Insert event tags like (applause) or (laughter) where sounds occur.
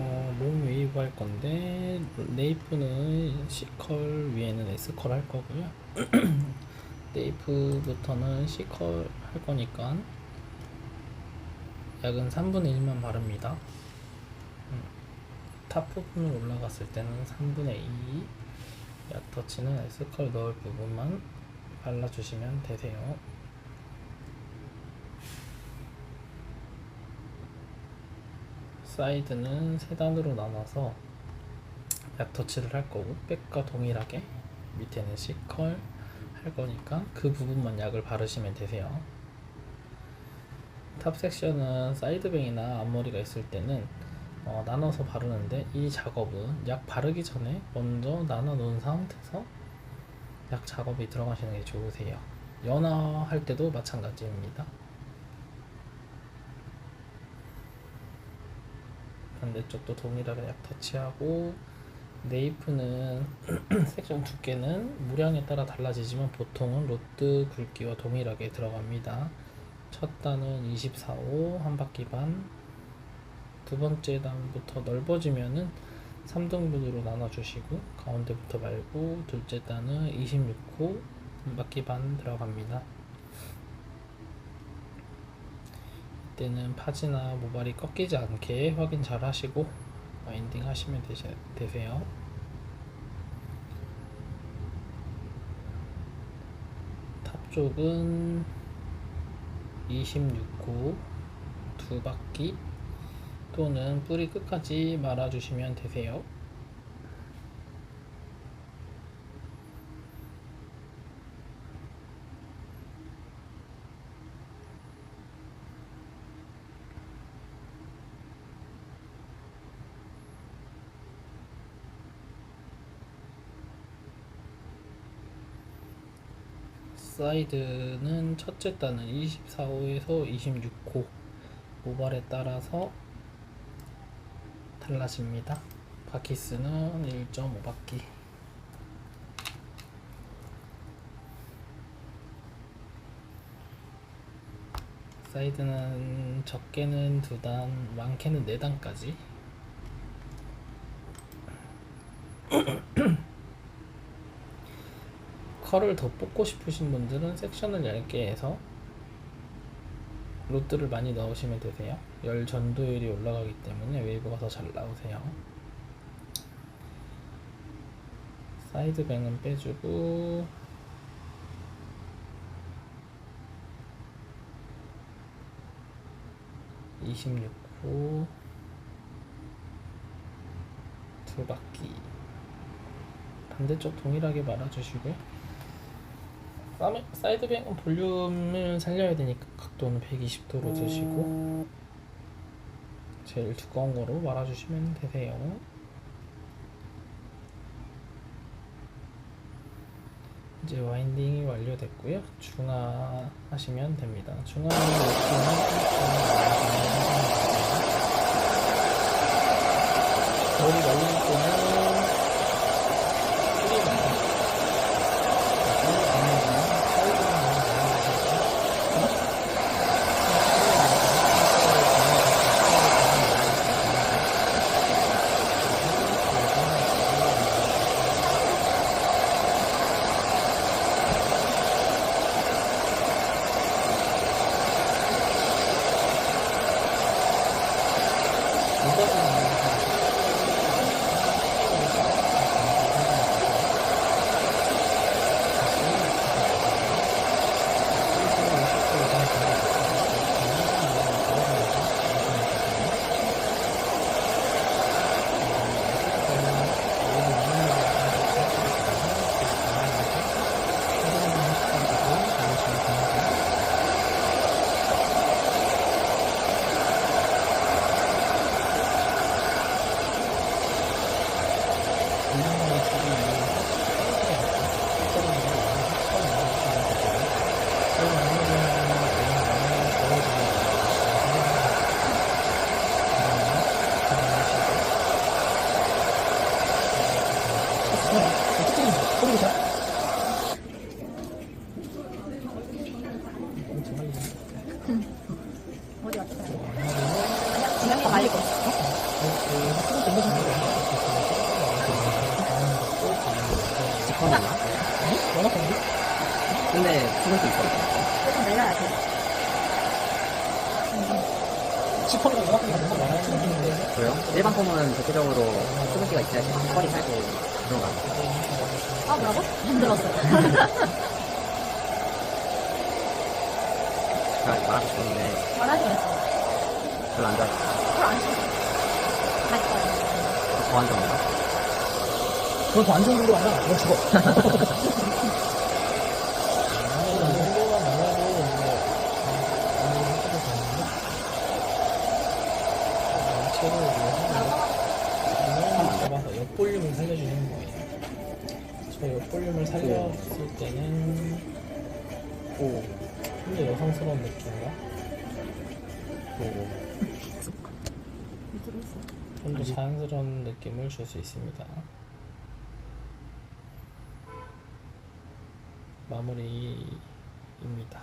어, 롱 웨이브 할 건데 네이프는 C컬 위에는 S컬 할 거고요. (clears throat) 네이프부터는 C컬 할 거니까 약은 3분의 1만 바릅니다. 음, 탑 부분을 올라갔을 때는 3분의 2, 약 터치는 S컬 넣을 부분만 발라주시면 되세요. 사이드는 세 단으로 나눠서 약 터치를 할 거고 백과 동일하게 밑에는 C컬 할 거니까 그 부분만 약을 바르시면 되세요. 탑 섹션은 사이드뱅이나 앞머리가 있을 때는 어, 나눠서 바르는데 이 작업은 약 바르기 전에 먼저 나눠 놓은 상태에서 약 작업이 들어가시는 게 좋으세요. 연화할 때도 마찬가지입니다. 반대쪽도 동일하게 약 터치하고 네이프는 (clears throat) 섹션 두께는 무량에 따라 달라지지만 보통은 로드 굵기와 동일하게 들어갑니다. 첫 단은 24호 한 바퀴 반, 두 번째 단부터 넓어지면은 3등분으로 나눠주시고 가운데부터 말고 둘째 단은 26호 한 바퀴 반 들어갑니다. 이 때는 파지나 모발이 꺾이지 않게 확인 잘 하시고 와인딩 하시면 되시, 되세요. 탑 쪽은 26호 두 바퀴 또는 뿌리 끝까지 말아주시면 되세요. 사이드는 첫째 단은 24호에서 26호 모발에 따라서 달라집니다. 바퀴 수는 1.5바퀴. 사이드는 적게는 두 단, 많게는 네 단까지. (clears throat) 컬을 더 뽑고 싶으신 분들은 섹션을 얇게 해서 로드를 많이 넣으시면 되세요. 열 전도율이 올라가기 때문에 웨이브가 더 잘 나오세요. 사이드 뱅은 빼주고 (26호) 두 바퀴 반대쪽 동일하게 말아주시고요. 사이드- 사이드뱅은 볼륨을 살려야 되니까 각도는 120도로 두시고 제일 두꺼운 거로 말아주시면 되세요. 이제 와인딩이 완료됐고요. 중화 하시면 됩니다. 중화는 머리 말릴 때는 뿌리부터 어디 갔어? 아니야, 지난 거 말리고 있어. 직관이나? 워낙 건데? 근데 수분수 있어. 조금 내려야 돼. 10%가 워낙 건데 많아지는데 그래요? 일반 폼은 대체적으로 수분기가 있어야 털이 살고 들어가. 아, 뭐라고? 힘들었어. 제가 (laughs) 말하고 싶었는데 말하지 그랬어. 별로 안 좋아했어. 그걸 안 씻어. 다시 더한 점인가? 그건 좋은 정도 아니야? 너 죽어. 옆볼륨을 살려주는 거예요. 저 옆 볼륨을 살렸을 때는 오. 좀더 여성스러운 느낌과 오. 좀더 자연스러운 느낌을 줄 수 있습니다. 마무리입니다.